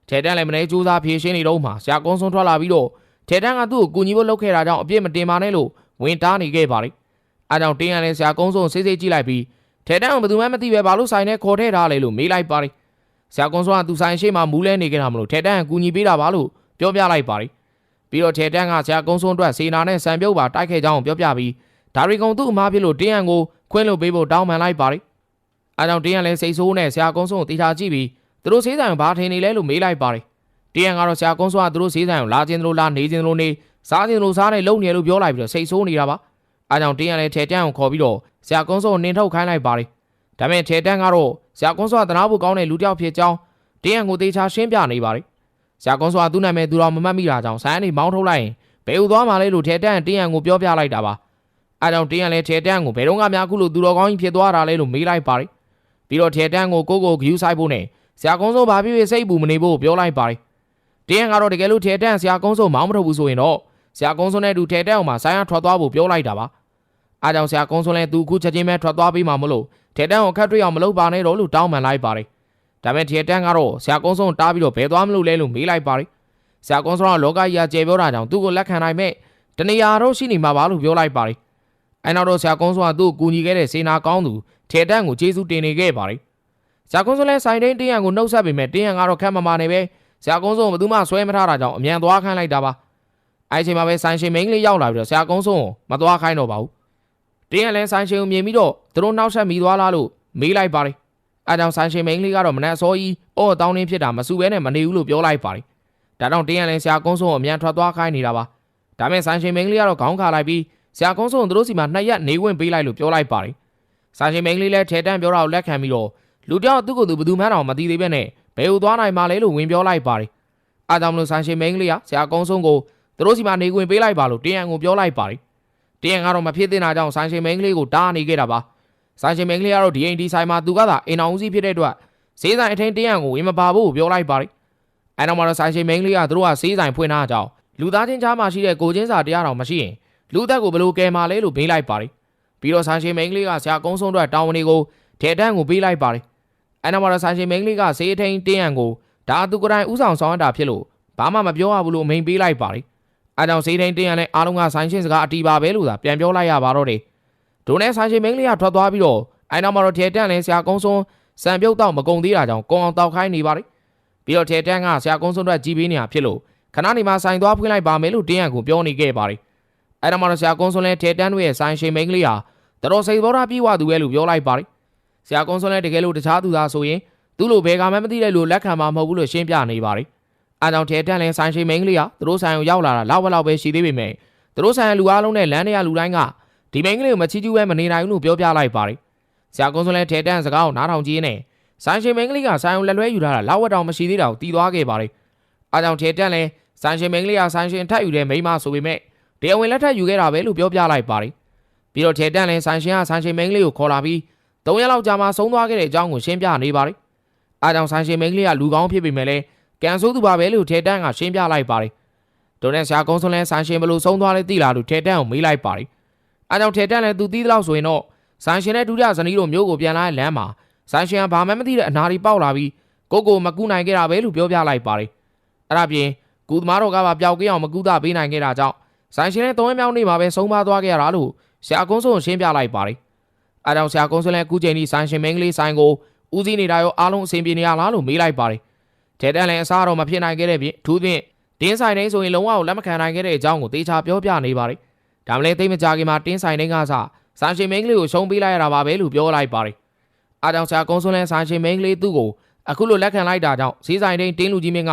ထဲတန်းလည်းမနေကြိုးစားဖြေရှင်းနေတော့မှဆရာကုန်းစွန်းထွက်လာပြီးတော့ထဲတန်းကသူ့ကိုကူညီဖို့လုပ်ခဲ့တာကြောင့်အပြစ်မတင်ပါနဲ့လို့ဝင်တားနေခဲ့ပါတယ်အားကြောင့်တင်းရန်လည်းဆရာကုန်းစွန်းစိတ်စိတ်ကြည့်လိုက်ပြီးထဲတန်းကဘယ်သူမှမသိပဲဘာလို့ဆိုင်နဲ့ခေါ်ထဲထားလဲလို့မေးလိုက်ပါတယ်ဆရာကွန်စွာကသူဆိုင်ရှိမှမူးလဲနေကြတာမလို့ထဲတန်းကကူညီပေးတာပါလို့ပြောပြလိုက်ပါတယ်ပြီးတော့ထဲတန်းကဆရာကုန်းစွန်းအတွက်စေနာနဲ့စံပြုတ်ပါတိုက်ခဲ့ကြောင်းပြောပြပြီးဒါရီကုံသူ့အမားဖြစ်လို့တင်းရန်ကိုခွင့်လို့ပေးဖို့တောင်းပန်လိုက်ပါတယ် အဲကြောင့်တင်းရန်လည်းစိတ်ဆိုးနဲ့ဆရာကုန်းစွန်းကိုတေချာကြည့်ပြီးသူတို့စေးဆိုင်ကိုဘာထင်နေလဲလို့မေးလိုက်ပါတယ်တင်းရန်ကတော့ဆရာကုန်းစွန်းကသူတို့စေးဆိုင်ကိုလာခြင်းလို့လာနေခြင်းလို့နေစားခြင်းလို့စားနေလုံနေလို့ပြောလိုက်ပြီးတော့စိတ်ဆိုးနေတာပါအဲကြောင့်တင်းရန်လည်းထဲတန်းကိုခေါ်ပြီးတော့ဆရာကုန်းစွန်းကိုနင်းထုတ်ခိုင်းလိုက်ပါတယ်ဒါပေမဲ့ထဲတန်းကတော့ဆရာကွန်းစွာတနာဖို့ကောင်းတဲ့လူတစ်ယောက်ဖြစ်ကြောင်းတင်းရန်ကိုတေချာရှင်းပြနေပါတယ်ဆရာကွန်းစွာသူ့နာမည်သူတော်မမှတ်မိတာကြောင့်ဆိုင်းကနေမောင်းထုတ်လိုက်ရင်ဘယ်ဥသွားမှလဲလို့ထဲတန်းတင်းရန်ကိုပြောပြလိုက်တာပါအဲကြောင့်တင်းရန်လည်းထဲတန်းကိုဘယ်တော့မှများခုလို့သူတော်ကောင်းကြီးဖြစ်သွားတာလဲလို့မေးလိုက်ပါတယ် ပြီးတော့ထဲတန်းကိုကိုကိုဂယူးဆိုင်ဖို့နဲ့ဆရာကွန်းစွာဘာဖြစ်ဖြစ်စိတ်ပူမနေဖို့ပြောလိုက်ပါတယ်တင်းရန်ကတော့တကယ်လို့ထဲတန်းဆရာကွန်းစွာမောင်းမထုတ်ဘူးဆိုရင်တော့ဆရာကွန်းစွာနဲ့တူထဲတန်းအောင်မှာဆိုင်းရထွက်သွားဖို့ပြောလိုက်တာပါအားကြောင့်ဆရာကွန်းစွာလည်းသူခုချက်ချင်းပဲထွက်သွားပြီးမှမလို့ထေတန်းကိုခတ်တွေ့အောင်မလုပ်ပါနဲ့တော့လို့တောင်းပန်လိုက်ပါတယ်။ဒါပေမဲ့ထေတန်းကတော့ဆရာကုန်းစုံတားပြီးတော့ဘယ်သွားမလို့လဲလို့မေးလိုက်ပါတယ်။ဆရာကုန်းစုံကလောကကြီးကကျေပြောတာကြောင့်သူ့ကိုလက်ခံနိုင်မဲ့တနေရာတော့ရှိနေမှာပါလို့ပြောလိုက်ပါတယ်။အဲနောက်တော့ဆရာကုန်းစွာသူ့ကိုကူညီခဲ့တဲ့စေနာကောင်းသူ ထေတန်းကိုကျေးဇူးတင်နေခဲ့ပါတယ်ဆရာကုန်းစွာလည်းဆိုင်တိုင်းတင်းရန်ကိုနှုတ်ဆက်ပေမဲ့တင်းရန်ကတော့ခက်မမာနေပဲဆရာကုန်းစွာကိုဘယ်သူမှဆွဲမထားတာကြောင့်အမြန်သွားခိုင်းလိုက်တာပါအဲအချိန်မှာပဲဆိုင်ရှင်မိန်းကလေးရောက်လာပြီးတော့ဆရာကုန်းစွာကိုမသွားခိုင်းတော့ပါဘူးတင်းရန်လည်းဆိုင်ရှင်ကိုမြင်ပြီးတော့သူတို့နောက်ဆက်မိသွားလားလို့မေးလိုက်ပါတယ်အဲကြောင့်ဆိုင်ရှင်မိန်းကလေးကတော့မနဲ့အစောကြီးအော်တောင်းတင်းဖြစ်တာမစူဘဲနဲ့မနေဘူးလို့ပြောလိုက်ပါတယ်ဒါကြောင့်တင်းရန်လည်းဆရာကုန်းစွာကိုအမြန်ထွက်သွားခိုင်းနေတာပါဒါမဲ့ဆိုင်ရှင်မိန်းကလေးကတော့ခေါင်းခါလိုက်ပြီးဆရာကုန်းဆုံးသူတို့စီမှာနှစ်ရက်နေဝင်ပေးလိုက်လို့ပြောလိုက်ပါတယ်။ စာရှင်မိန်းကလေးလည်းထဲတန်းပြောတာကိုလက်ခံပြီးတော့လူတယောက်သူ့ကိုယ်သူဘယ်သူမှတော့မသိသေးပဲနဲ့ဘယ်ဟိုသွားနိုင်မှလဲလို့ဝင်ပြောလိုက်ပါတယ်။အားကြောင့်မလို့စာရှင်မိန်းကလေးကဆရာကုန်းဆုံးကိုသူတို့စီမှာနေဝင်ပေးလိုက်ပါလို့တင်းရန်ကိုပြောလိုက်ပါတယ်။တင်းရန်ကတော့မဖြစ်သင့်တာကြောင့်စာရှင်မိန်းကလေးကိုတားနေခဲ့တာပါ။စာရှင်မိန်းကလေးကတော့ဒီအိမ်ဒီဆိုင်မှာသူကသာအိမ်အောင်ဦးစီးဖြစ်တဲ့အတွက်ဈေးဆိုင်အထင်းတင်းရန်ကိုဝင်မပါဘူးပြောလိုက်ပါတယ်။အဲနောက်မှာတော့စာရှင်မိန်းကလေးကသူတို့ကဈေးဆိုင်ဖွင့်ထားကြောင်းလူသားချင်းကြားမှာရှိတဲ့ကိုချင်းစာတရားတော်မရှိရင်လူသက်ကိုဘယ်လိုကယ်မာလဲလို့မေးလိုက်ပါတယ် ပြီးတော့ဆန်ရှင်မိန်းကလေးကဆရာကုန်းဆုံးအတွက်တောင်းဝန်တွေကိုထေတန်းကိုပေးလိုက်ပါတယ်အဲနောက်မှာတော့ဆန်ရှင်မိန်းကလေးကဈေးထိန်တင်းရန်ကိုဒါသူကိုယ်တိုင်ဥဆောင်ဆောင်ရတာဖြစ်လို့ဘာမှမပြောရဘူးလို့အမိန်ပေးလိုက်ပါတယ်အဲကြောင့်ဈေးထိန်တင်းရန်နဲ့အားလုံးကဆိုင်ရှင်စကားအတီးပါပဲလို့သာပြန်ပြောလိုက်ရပါတော့တယ်ဒိုနဲ့ဆန်ရှင်မိန်းကလေးကထွက်သွားပြီးတော့အဲနောက်မှာတော့ထေတန်းလည်းဆရာကုန်းဆုံးစံပြုတ်တော့မကုံသေးတာကြောင့်ကုံအောင်တောက်ခိုင်းနေပါတယ်ပြီးတော့ထေတန်းကဆရာကုန်းဆုံးအတွက်ကြည်ပေးနေတာဖြစ်လို့ခဏနေမှဆိုင်သွားဖွင့်လိုက်ပါမယ်လို့တင်းရန်ကိုပြောနေခဲ့ပါတယ်အဲ့ဒါမှတော့ဆရာကွန်ဆွန်လဲထေတန်းတို့ရဲ့ဆိုင်ရှင်မိန်းကလေးဟာ တော်စိတ်ဘောဓာပြေးဝသူပဲလို့ပြောလိုက်ပါတယ်ဆရာကွန်ဆွန်လဲတကယ်လို့တခြားသူသားဆိုရင်သူ့လိုဘယ်ကမှမသိတဲ့လူလက်ခံမှာမဟုတ်ဘူးလို့ရှင်းပြနေပါတယ်အားကြောင့်ထေတန်းလဲဆိုင်ရှင်မိန်းကလေးဟာသူတို့ဆိုင်ကိုရောက်လာတာလောက်ဘလောက်ပဲရှိသေးပေမဲ့သူတို့ဆိုင်လူအားလုံးနဲ့လမ်းထဲကလူတိုင်းကဒီမိန်းကလေးကိုမချီးကျူးပဲမနေနိုင်ဘူးလို့ပြောပြလိုက်ပါတယ်ဆရာကွန်ဆွန်လဲထေတန်းစကားကိုနားထောင်ကြည့်နေဆိုင်ရှင်မိန်းကလေးကဆိုင်ကိုလက်လွဲယူထားတာလောက်ဝက်တောင်မရှိသေးတာကိုတီးသွားခဲ့ပါတယ်အားကြောင့်ထေတန်းလဲဆိုင်ရှင်မိန်းကလေးကဆိုင်ရှင်ထပ်ယူတဲ့မိန်းမဆိုပေမဲ့တရားဝင်လက်ထပ်ယူခဲ့တာပဲလို့ပြောပြလိုက်ပါတယ် ပြီးတော့ထေတန့်လည်းဆိုင်ရှင်ကဆိုင်ရှင်မိန်းကလေးကိုခေါ်လာပြီး၃ရက်လောက်ကြာမှဆုံးသွားခဲ့တဲ့အကြောင်းကိုရှင်းပြနေပါတယ်အားကြောင့်ဆိုင်ရှင်မိန်းကလေးကလူကောင်းဖြစ်ပေမဲ့လည်းကန်ဆိုးသူပါပဲလို့ထေတန့်ကရှင်းပြလိုက်ပါတယ်ဒိုနဲ့ဆရာကုန်းစွန်လဲဆိုင်ရှင်ဘလို့ဆုံးသွားလဲသိလားလို့ထေတန့်ကိုမေးလိုက်ပါတယ်အားကြောင့်ထေတန့်လည်းသူသိသလောက်ဆိုရင်တော့ဆိုင်ရှင်နဲ့ဒုတိယဇနီးတို့မျိုးကိုပြန်လာတဲ့လမ်းမှာဆိုင်ရှင်ကဘာမှမသိတဲ့အနာရီပေါက်လာပြီးကိုကိုမကူနိုင်ခဲ့တာပဲလို့ပြောပြလိုက်ပါတယ်အဲ့ဒါပြင်ကုသမားတော်ကပါပျောက်ကင်းအောင်မကူတာပေးနိုင်ခဲ့တာကြောင့်ဆိုင်ရှင်နဲ့သုံးမြောက်နေ့မှာပဲဆုံးပါသွားခဲ့ရတာလို့ ဆရာကုန်းစုံရှင်းပြလိုက်ပါတယ်။အဲကြောင့်ဆရာကုန်းစုံလည်းအခုချိန်ထိဆိုင်ရှင်မင်းကလေးဆိုင်ကိုဦးစီးနေတာရောအားလုံးအဆင်ပြေနေရလားလို့မေးလိုက်ပါတယ်။ထဲတန်းလည်းအစားတော့မဖြစ်နိုင်ခဲ့တဲ့ပြင်ထူးဖြင့်တင်းဆိုင်တိုင်းဆိုရင်လုံးဝကိုလက်မခံနိုင်ခဲ့တဲ့အကြောင်းကိုသေချာပြောပြနေပါတယ်။ဒါမှလည်းသိမကြခင်မှာတင်းဆိုင်တိုင်းကစဆိုင်ရှင်မင်းကလေးကိုရှုံးပေးလိုက်ရတာပါပဲလို့ပြောလိုက်ပါတယ်။အားကြောင့်ဆရာကုန်းစုံလည်းဆိုင်ရှင်မင်းကလေးသူ့ကိုအခုလိုလက်ခံလိုက်တာကြောင့်ဈေးဆိုင်တိုင်းတင်းလူကြီးမင်းက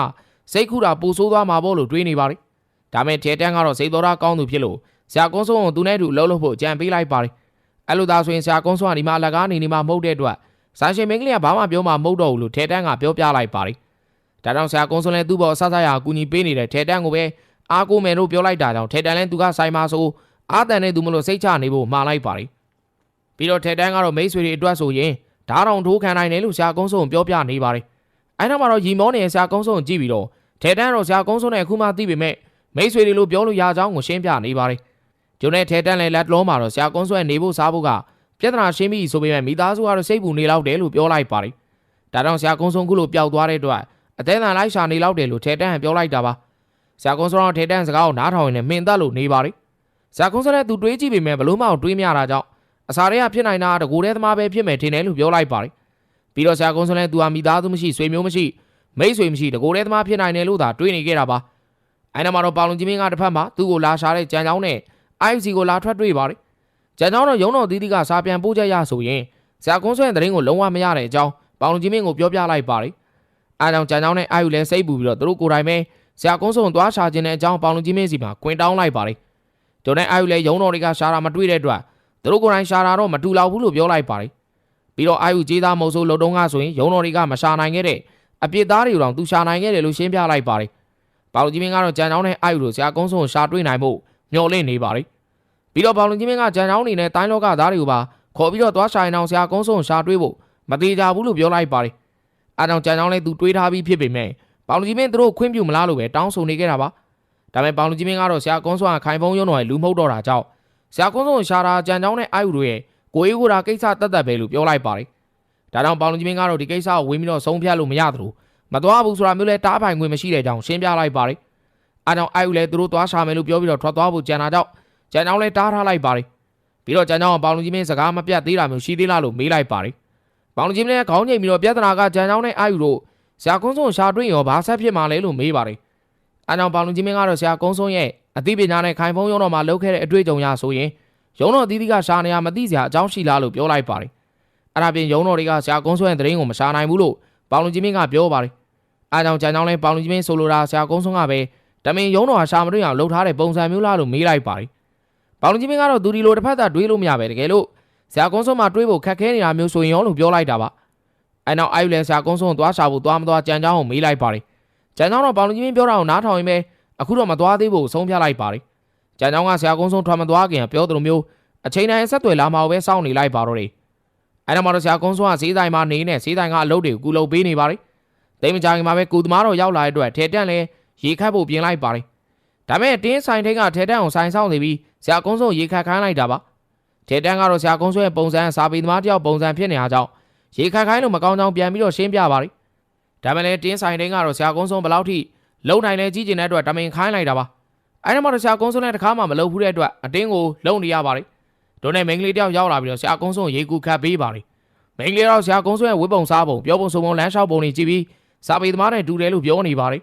စိတ်ခုတာပူဆိုးသွားမှာပေါ့လို့တွေးနေပါတယ်။ဒါမဲ့ထဲတန်းကတော့စိတ်တော်တာကောင်းသူဖြစ်လို့ ဆရာကုန်းဆုံးကိုသူနဲ့အတူလှုပ်လို့ဖို့ကြံပေးလိုက်ပါတယ်။အဲ့လိုသာဆိုရင်ဆရာကုန်းဆုံးကဒီမှာအလကားနေနေမှာမဟုတ်တဲ့အတွက်ဆာရှင်မင်းကလေးကဘာမှပြောမှမဟုတ်တော့ဘူးလို့ထဲတန်းကပြောပြလိုက်ပါတယ်။ဒါကြောင့်ဆရာကုန်းဆုံးလည်းသူ့ဘော်ဆဆရာအကူညီပေးနေတဲ့ထဲတန်းကိုပဲအားကိုမယ်လို့ပြောလိုက်တာကြောင့်ထဲတန်းလည်းသူကဆိုင်မှာဆိုအာတန်နဲ့သူမလို့စိတ်ချနေဖို့မှားလိုက်ပါတယ်။ပြီးတော့ထဲတန်းကတော့မိတ်ဆွေတွေအတွက်ဆိုရင်ဓာတ်တော်ထိုးခံနိုင်တယ်လို့ဆရာကုန်းဆုံးပြောပြနေပါတယ်။အဲ့နောက်မှာတော့ရီမောနေတဲ့ဆရာကုန်းဆုံးကိုကြည့်ပြီးတော့ထဲတန်းတော့ဆရာကုန်းဆုံးနဲ့အခုမှသိပေမဲ့မိတ်ဆွေတွေလို့ပြောလို့ရကြောင်းကိုရှင်းပြနေပါတယ်။ ဂျုံနဲ့ထဲတန်းလဲလက်တလုံးမှာတော့ဆရာကွန်းဆွဲနေဖို့စားဖို့ကပြဿနာရှင်းပြီဆိုပေမဲ့မိသားစုကတော့စိတ်ပူနေလောက်တယ်လို့ပြောလိုက်ပါတယ်။ဒါကြောင့်ဆရာကွန်းဆုံးခုလိုပျောက်သွားတဲ့အတွက်အသေးအံလိုက်ရှာနေလောက်တယ်လို့ထဲတန်းဟန်ပြောလိုက်တာပါ။ဆရာကွန်းဆုံးတော့ထဲတန်းစကားကိုနားထောင်ရင်လည်းမှင်သက်လို့နေပါတယ်။ဆရာကွန်းဆုံးလည်းသူတွေးကြည့်ပေမဲ့ဘလို့မှတွေးမရတာကြောင့်အစာတွေကဖြစ်နိုင်တာတကူတဲ့သမားပဲဖြစ်မယ်ထင်တယ်လို့ပြောလိုက်ပါတယ်။ပြီးတော့ဆရာကွန်းဆုံးလည်းသူဟာမိသားစုမရှိဆွေမျိုးမရှိမိတ်ဆွေမရှိတကူတဲ့သမားဖြစ်နိုင်တယ်လို့သာတွေးနေခဲ့တာပါ။အဲနောက်မှာတော့ပေါလုံကြီးမင်းကတစ်ဖက်မှာသူ့ကိုလာရှာတဲ့ကြံချောင်းနဲ့ IFC ကိုလာထွက်တွေ့ပါတယ်။ကြံချောင်းတော့ရုံတော်သီးသီးကစာပြန်ပို့ချက်ရဆိုရင်ဇာကွန်းဆွဲတဲ့ရင်ကိုလုံးဝမရတဲ့အကြောင်းပေါလုံကြီးမင်းကိုပြောပြလိုက်ပါတယ်။အဲကြောင့်ကြံချောင်းနဲ့အာယူလည်းစိတ်ပူပြီးတော့သူတို့ကိုယ်တိုင်ပဲဇာကွန်းဆွဲကိုသွားရှာခြင်းတဲ့အကြောင်းပေါလုံကြီးမင်းစီမှာကွင်တောင်းလိုက်ပါတယ်။ဂျုံနဲ့အာယူလည်းရုံတော်တွေကရှာတာမတွေ့တဲ့အတွက်သူတို့ကိုယ်တိုင်ရှာတာတော့မတူလောက်ဘူးလို့ပြောလိုက်ပါတယ်။ပြီးတော့အာယူကြီးသားမုံဆိုးလုံတုံးကဆိုရင်ရုံတော်တွေကမရှာနိုင်ခဲ့တဲ့အပြစ်သားတွေကိုတော့သူရှာနိုင်ခဲ့တယ်လို့ရှင်းပြလိုက်ပါတယ်ဘောင်လူကြီးမင်းကတော့ကြံချောင်းနဲ့အာယူတို့ဆရာကုန်းစုံကိုရှာတွေ့နိုင်ဖို့ မျှော်လင့်နေပါတယ်ပြီးတော့ဘောင်လူကြီးမင်းကကြံချောင်းနေနဲ့တိုင်းလောကသားတွေကိုပါခေါ်ပြီးတော့သွားရှာရင်အောင်ဆရာကုန်းစုံရှာတွေ့ဖို့မသေးကြဘူးလို့ပြောလိုက်ပါတယ်အားကြောင့်ကြံချောင်းလည်းသူတွေးထားပြီးဖြစ်ပေမဲ့ဘောင်လူကြီးမင်းတို့ခွင့်ပြုမလားလို့ပဲတောင်းဆိုနေခဲ့တာပါဒါပေမဲ့ဘောင်လူကြီးမင်းကတော့ဆရာကုန်းစုံကခိုင်ဖုံးရုံတော်ရဲ့လူမဟုတ်တော့တာကြောင့်ဆရာကုန်းစုံရှာတာကြံချောင်းနဲ့အာယူတို့ရဲ့ကိုအေးကိုတာကိစ္စတတ်တတ်ပဲလို့ပြောလိုက်ပါတယ်ဒါကြောင့်ပေါင်လူကြီးမင်းကတော့ဒီကိစ္စကိုဝင်းပြီးတော့ဆုံးဖြတ်လို့မရသလိုမသွားဘူးဆိုတာမျိုးလဲတားပိုင်ခွင့်မရှိတဲ့ကြောင်းရှင်းပြလိုက်ပါတယ်။ အားကြောင့်အာယူလဲသူတို့သွားရှာမယ်လို့ပြောပြီးတော့ထွက်သွားဖို့ကြံတာကြောင့်ကြံကြောင်းလဲတားထားလိုက်ပါတယ်။ပြီးတော့ကျန်ကြောင်းကပေါင်လူကြီးမင်းစကားမပြတ်သေးတာမျိုးရှိသေးလားလို့မေးလိုက်ပါတယ်ပေါင်လူကြီးမင်းလည်းခေါင်းငိတ်ပြီးတော့ပြဿနာကကျန်ကြောင်းနဲ့အာယူတို့ဆရာကုန်းစုံရှာတွေ့ရောဘာဆက်ဖြစ်မှာလဲလို့မေးပါတယ်အဲကြောင့်ပေါင်လူကြီးမင်းကတော့ဆရာကုန်းစုံရဲ့အသိပညာနဲ့ခိုင်ဖုံးရုံတော်မှာလုပ်ခဲ့တဲ့အတွေ့အကြုံရဆိုရင်ရုံတော်အသီးသီးကရှာနေရမသိစရာအကြောင်းရှိလားလို့ပြောလိုက်ပါတယ်အဲ့ဒါပြင်ရုံတော်တွေကဆရာကုန်းစုံရဲ့သတင်းကိုမရှာနိုင်ဘူးလို့ပေါင်လူကြီးမင်းကပြောပါတယ်အဲကြောင့်ကျန်ကြောင်းလဲပေါင်လူကြီးမင်းဆိုလိုတာဆရာကုန်းစုံကပဲ တမင်ရုံတော်ဟာရှာမတွေ့အောင်လှုပ်ထားတဲ့ပုံစံမျိုးလားလို့မေးလိုက်ပါတယ်ပေါင်လူကြီးမင်းကတော့သူဒီလိုတစ်ဖက်သက်တွေးလို့မရပဲတကယ်လို့ဆရာကုန်းစုံမှာတွေးဖို့ခက်ခဲနေတာမျိုးဆိုရင်ရောလို့ပြောလိုက်တာပါအဲနောက်အာယူလဲဆရာကုန်းစုံကိုသွားရှာဖို့သွားမသွားကြံကြောင်းကိုမေးလိုက်ပါတယ်ကြံကြောင်းတော့ပေါင်လူကြီးမင်းပြောတာကိုနားထောင်ရင်ပဲအခုတော့မသွားသေးဘူးဆုံးဖြတ်လိုက်ပါတယ်ကြံကြောင်းကဆရာကုန်းစုံထွက်မသွားခင်ပြောသလိုမျိုးအချိန်တိုင်းဆက်သွယ်လာမှပဲစောင့်နေလိုက်ပါတော့တယ်အဲနောက်မှာတော့ဆရာကုန်းစုံကဈေးဆိုင်မှာနေနေဈေးဆိုင်ကအလုပ်တွေကိုကူလုပ်ပေးနေပါတယ်တိတ်မကြခင်မှာပဲကုသမားတော်ရောက်လာတဲ့အတွက်ထဲတန့်လဲ ရေခတ်ဖို့ပြင်လိုက်ပါတယ်ဒါပေမဲ့တင်းဆိုင်ထိန်ကထဲတန်းအောင်ဆိုင်ဆောင်နေပြီးဆရာကုန်းစုံရေခတ်ခိုင်းလိုက်တာပါထဲတန်းကတော့ဆရာကုန်းစုံရဲ့ပုံစံစာပေသမားတယောက်ပုံစံဖြစ်နေတာကြောင့်ရေခတ်ခိုင်းလို့မကောင်းကြောင်းပြန်ပြီးတော့ရှင်းပြပါလိဒါပေမဲ့လည်းတင်းဆိုင်ထိန်ကတော့ဆရာကုန်းစုံဘယ်လောက်ထိလုံနိုင်လဲကြီးကျင်တဲ့အတွက်တမင်ခိုင်းလိုက်တာပါအဲ့ဒီမှာတော့ဆရာကုန်းစုံနဲ့တခါမှမလုပ်ဘူးတဲ့အတွက်အတင်းကိုလုံနေရပါလိတို့နဲ့မိန်းကလေးတယောက်ရောက်လာပြီးတော့ဆရာကုန်းစုံရေကူခတ်ပေးပါလိမိန်းကလေးတော့ဆရာကုန်းစုံရဲ့ဝိပုံစားပုံပြောပုံဆိုပုံလမ်းလျှောက်ပုံတွေကြည့်ပြီးစာပေသမားနဲ့တူတယ်လို့ပြောနေပါလိ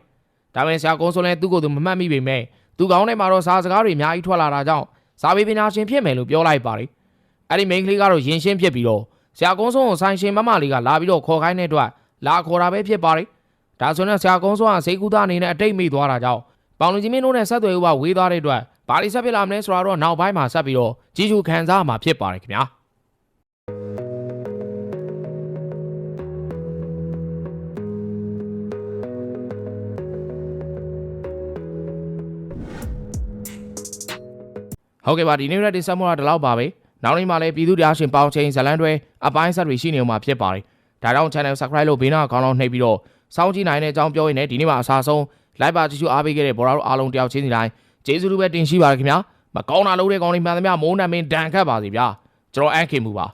ဒါပေမဲ့ဆရာကုန်းစုံလည်းသူ့ကိုယ်သူမမှတ်မိပေမဲ့သူကောင်းထဲမှာတော့စာစကားတွေအများကြီးထွက်လာတာကြောင့်စာပေပညာရှင်ဖြစ်မယ်လို့ပြောလိုက်ပါတယ်။အဲ့ဒီမိန်းကလေးကတော့ရင်ရှင်းဖြစ်ပြီးတော့ဆရာကုန်းစုံကိုဆိုင်ရှင်မမလေးကလာပြီးတော့ခေါ်ခိုင်းတဲ့အတွက်လာခေါ်တာပဲဖြစ်ပါတယ်။ဒါဆိုရင်ဆရာကုန်းစုံကစိတ်ကူးသားအနေနဲ့အတိတ်မိသွားတာကြောင့်ပေါင်လူကြီးမင်းတို့နဲ့ဆက်သွယ်ဥပဝေးသွားတဲ့အတွက်ဘာလို့ဆက်ဖြစ်လာမလဲဆိုတာတော့နောက်ပိုင်းမှာဆက်ပြီးတော့ကြီးစုခံစားမှာဖြစ်ပါတယ်ခင်ဗျာ။ ဟုတ်ကဲ့ပါဒီနေ့ရက်တင်ဆက်မှုကဒီလောက်ပါပဲနောက်နေ့မှလည်းပြည်သူတရားရှင်ပေါင်းချင်းဇလန်တွေအပိုင်းဆက်တွေရှိနေမှာဖြစ်ပါတယ်ဒါကြောင့် channel subscribe လုပ်ဘေးနားခေါင်းလုံးနှိပ်ပြီးတော့စောင့်ကြည့်နိုင်တဲ့အကြောင်းပြောရင်းနဲ့ဒီနေ့မှာအစားဆုံး live ပါကြည့်ရှုအားပေးခဲ့တဲ့ဘော်ရာတို့အားလုံးတယောက်ချင်းစီတိုင်းကျေးဇူးတူပဲတင်ရှိပါရခင်ဗျာမကောင်းတာလုပ်တဲ့ကောင်းလေးမှန်သမျှမိုးနံမင်းဒဏ်ခတ်ပါစီဗျာကျွန်တော်အန်ခင်မူပါ